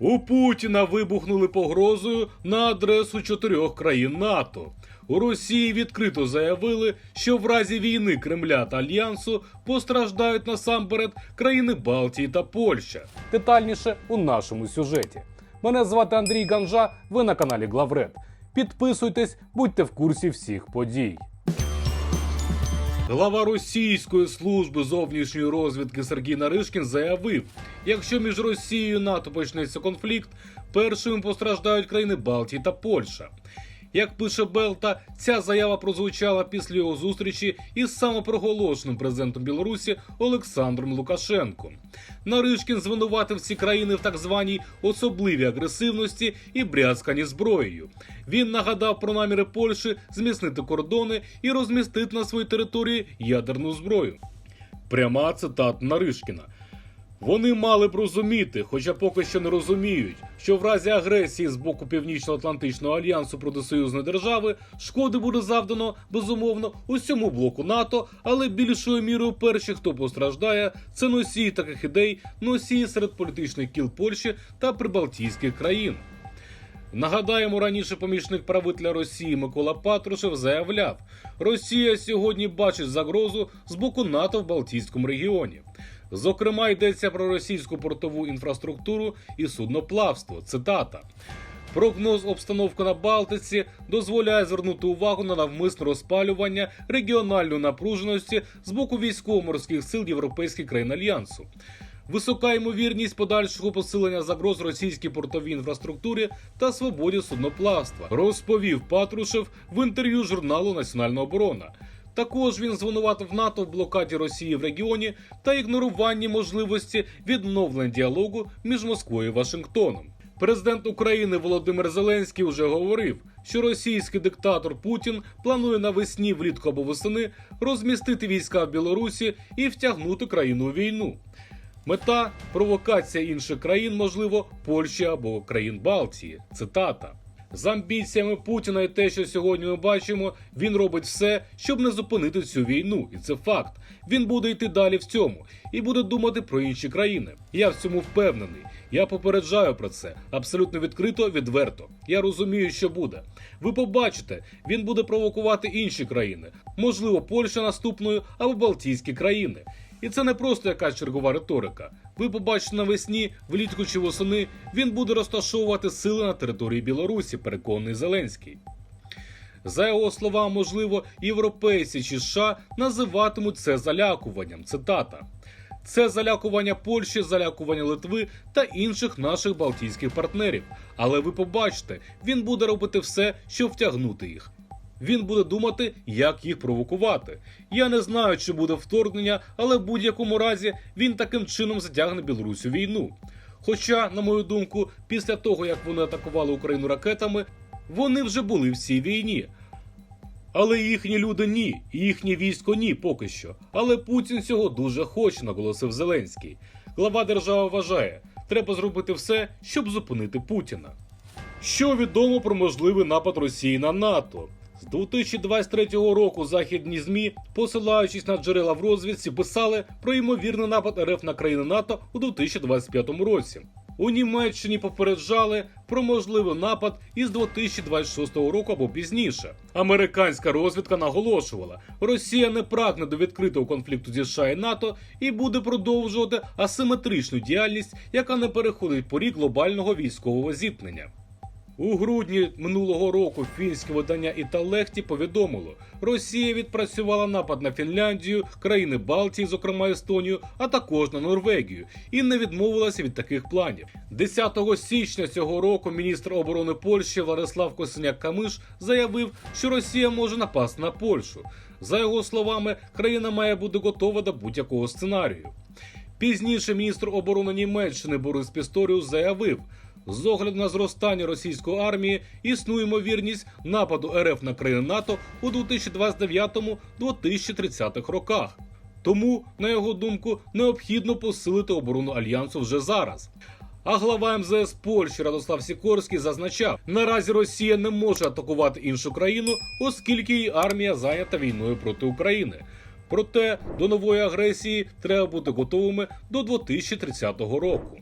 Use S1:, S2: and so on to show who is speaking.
S1: У Путіна вибухнули погрозою на адресу чотирьох країн НАТО. У Росії відкрито заявили, що в разі війни Кремля та Альянсу постраждають насамперед країни Балтії та Польща. Детальніше у нашому сюжеті. Мене звати Андрій Ганжа. Ви на каналі Главред. Підписуйтесь, будьте в курсі всіх подій. Глава російської служби зовнішньої розвідки Сергій Наришкін заявив: якщо між Росією і НАТО почнеться конфлікт, першими постраждають країни Балтії та Польща. Як пише Белта, ця заява прозвучала після його зустрічі із самопроголошеним президентом Білорусі Олександром Лукашенком. Наришкін звинуватив ці країни в так званій особливій агресивності і брязкані зброєю. Він нагадав про наміри Польщі зміцнити кордони і розмістити на своїй території ядерну зброю. Пряма цитата Наришкіна. Вони мали б розуміти, хоча поки що не розуміють, що в разі агресії з боку Північно-Атлантичного альянсу проти союзної держави шкоди буде завдано безумовно усьому блоку НАТО, але більшою мірою перші, хто постраждає, це носії таких ідей, носії серед політичних кіл Польщі та прибалтійських країн. Нагадаємо, раніше помічник правителя Росії Микола Патрушев заявляв, Росія сьогодні бачить загрозу з боку НАТО в Балтійському регіоні. Зокрема, йдеться про російську портову інфраструктуру і судноплавство. Цитата. Прогноз обстановки на Балтиці дозволяє звернути увагу на навмисне розпалювання регіональної напруженості з боку військово-морських сил європейських країн альянсу. Висока ймовірність подальшого посилення загроз російській портовій інфраструктурі та свободі судноплавства, розповів Патрушев в інтерв'ю журналу Національна оборона. Також він звинуватив НАТО в блокаді Росії в регіоні та ігноруванні можливості відновлення діалогу між Москвою і Вашингтоном. Президент України Володимир Зеленський вже говорив, що російський диктатор Путін планує навесні, влітку або восени розмістити війська в Білорусі і втягнути країну у війну. Мета провокація інших країн, можливо, Польщі або країн Балтії. Цитата. З амбіціями Путіна і те, що сьогодні ми бачимо, він робить все, щоб не зупинити цю війну, і це факт. Він буде йти далі в цьому і буде думати про інші країни. Я в цьому впевнений. Я попереджаю про це абсолютно відкрито, відверто. Я розумію, що буде. Ви побачите, він буде провокувати інші країни, можливо, Польща наступною або Балтійські країни. І це не просто якась чергова риторика. Ви побачите навесні, влітку чи восени він буде розташовувати сили на території Білорусі, переконаний Зеленський. За його словами, можливо, європейці чи США називатимуть це залякуванням. Цитата. Це залякування Польщі, залякування Литви та інших наших балтійських партнерів. Але ви побачите, він буде робити все, щоб втягнути їх. Він буде думати, як їх провокувати. Я не знаю, чи буде вторгнення, але в будь-якому разі він таким чином затягне Білорусь у війну. Хоча, на мою думку, після того як вони атакували Україну ракетами, вони вже були в цій війні. Але їхні люди ні, їхнє військо ні поки що. Але Путін цього дуже хоче, наголосив Зеленський. Глава держави вважає, треба зробити все, щоб зупинити Путіна. Що відомо про можливий напад Росії на НАТО? З 2023 року західні змі, посилаючись на джерела в розвідці, писали про ймовірний напад РФ на країни НАТО у 2025 році. У Німеччині попереджали про можливий напад із 2026 року або пізніше. Американська розвідка наголошувала, Росія не прагне до відкритого конфлікту зі США і НАТО і буде продовжувати асиметричну діяльність, яка не переходить поріг глобального військового зіткнення. У грудні минулого року фінське видання Італехті повідомило, Росія відпрацювала напад на Фінляндію, країни Балтії, зокрема Естонію, а також на Норвегію, і не відмовилася від таких планів. 10 січня цього року міністр оборони Польщі Владислав Косиняк Камиш заявив, що Росія може напасти на Польщу. За його словами, країна має бути готова до будь-якого сценарію. Пізніше міністр оборони Німеччини Борис Пісторіус заявив. З огляду на зростання російської армії існує ймовірність нападу РФ на країни НАТО у 2029-2030 роках. Тому, на його думку, необхідно посилити оборону альянсу вже зараз. А глава МЗС Польщі Радослав Сікорський зазначав, наразі Росія не може атакувати іншу країну, оскільки її армія зайнята війною проти України. Проте до нової агресії треба бути готовими до 2030 року.